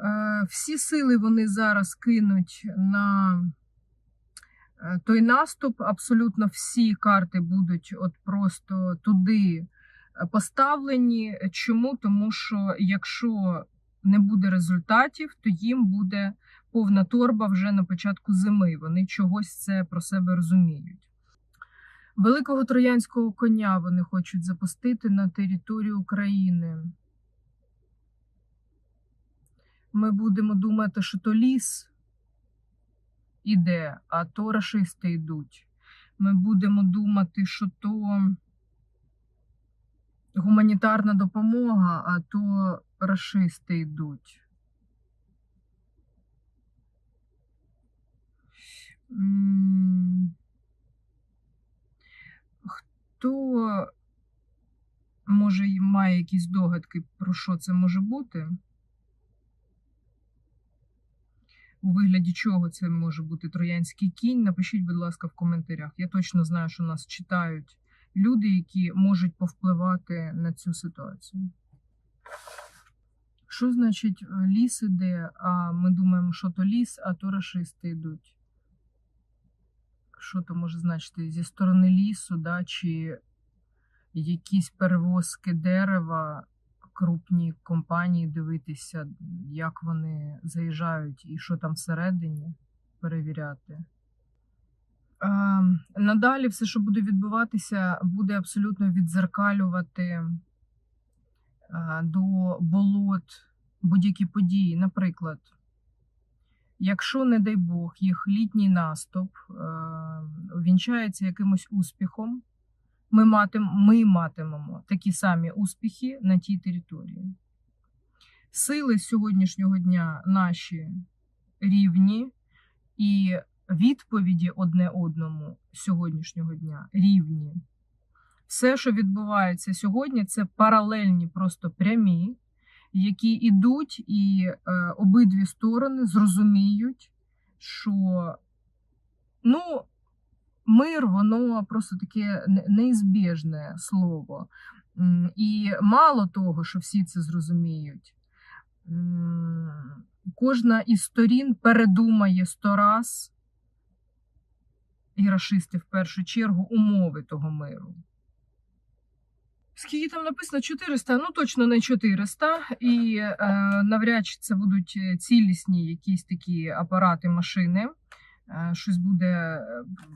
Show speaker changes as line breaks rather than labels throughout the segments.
Е, Всі сили вони зараз кинуть на е, той наступ. Абсолютно всі карти будуть от просто туди е, поставлені. Чому? Тому що якщо не буде результатів, то їм буде повна торба вже на початку зими. Вони чогось це про себе розуміють. Великого троянського коня вони хочуть запустити на територію України. Ми будемо думати, що то ліс іде, а то рашисти йдуть. Ми будемо думати, що то гуманітарна допомога, а то рашисти йдуть. Хто може має якісь догадки, про що це може бути? У вигляді чого це може бути троянський кінь? Напишіть, будь ласка, в коментарях. Я точно знаю, що нас читають люди, які можуть повпливати на цю ситуацію. Що значить е, ліс іде, а ми думаємо, що то ліс, а то рашисти йдуть? Що то може значити зі сторони лісу, да, чи якісь перевозки дерева, крупні компанії дивитися, як вони заїжджають і що там всередині перевіряти. А, надалі все, що буде відбуватися, буде абсолютно відзеркалювати а, до болот будь-які події. Наприклад, якщо, не дай Бог, їх літній наступ е, вінчається якимось успіхом, ми, матим, ми матимемо такі самі успіхи на тій території. Сили сьогоднішнього дня наші рівні, і відповіді одне одному сьогоднішнього дня рівні. Все, що відбувається сьогодні, це паралельні, просто прямі, які йдуть, і е, обидві сторони зрозуміють, що ну, мир, воно просто таке неізбіжне слово. І мало того, що всі це зрозуміють, кожна із сторін передумає сто раз, і рашисти в першу чергу, умови того миру. Скільки там написано 400? Ну точно не 400. І е, навряд чи це будуть е, цілісні якісь такі апарати, машини. Е, Щось буде е,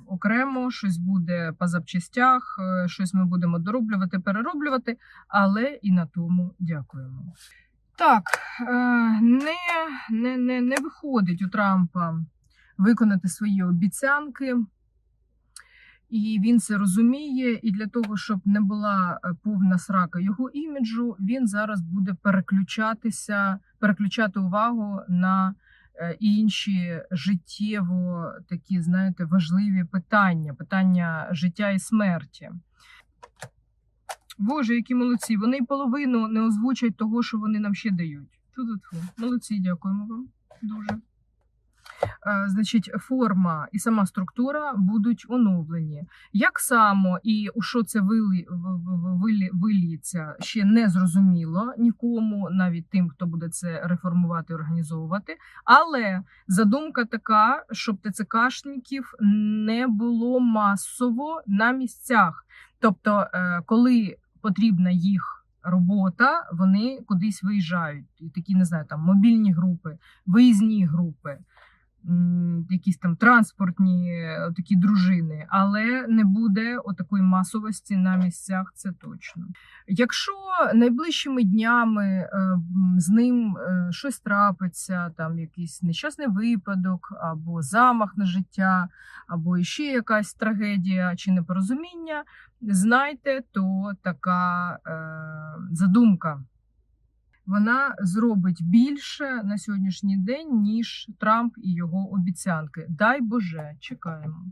окремо, щось буде по запчастях, е, щось ми будемо дороблювати, перероблювати, але і на тому дякуємо. Так, не, не, не, не виходить у Трампа виконати свої обіцянки. І він це розуміє, і для того, щоб не була повна срака його іміджу, він зараз буде переключатися, переключати увагу на інші життєво такі, знаєте, важливі питання, питання життя і смерті. Боже, які молодці! Вони половину не озвучать того, що вони нам ще дають. Ту-ту-ту. Молодці, дякуємо вам дуже. Е, Значить, форма і сама структура будуть оновлені. Як само і у що це вилі, в- в- вилі, виліється, ще не зрозуміло нікому, навіть тим, хто буде це реформувати, організовувати. Але задумка така, щоб ТЦКшників не було масово на місцях. Тобто, е, коли потрібна їх робота, вони кудись виїжджають. І такі, не знаю, там мобільні групи, виїзні групи якісь там транспортні е, такі дружини, але не буде отакої масовості на місцях, це точно. Якщо найближчими днями е, з ним е, щось трапиться, там якийсь нещасний випадок, або замах на життя, або ще якась трагедія чи непорозуміння, знайте, то така задумка вона зробить більше на сьогоднішній день, ніж Трамп і його обіцянки. Дай Боже, чекаємо.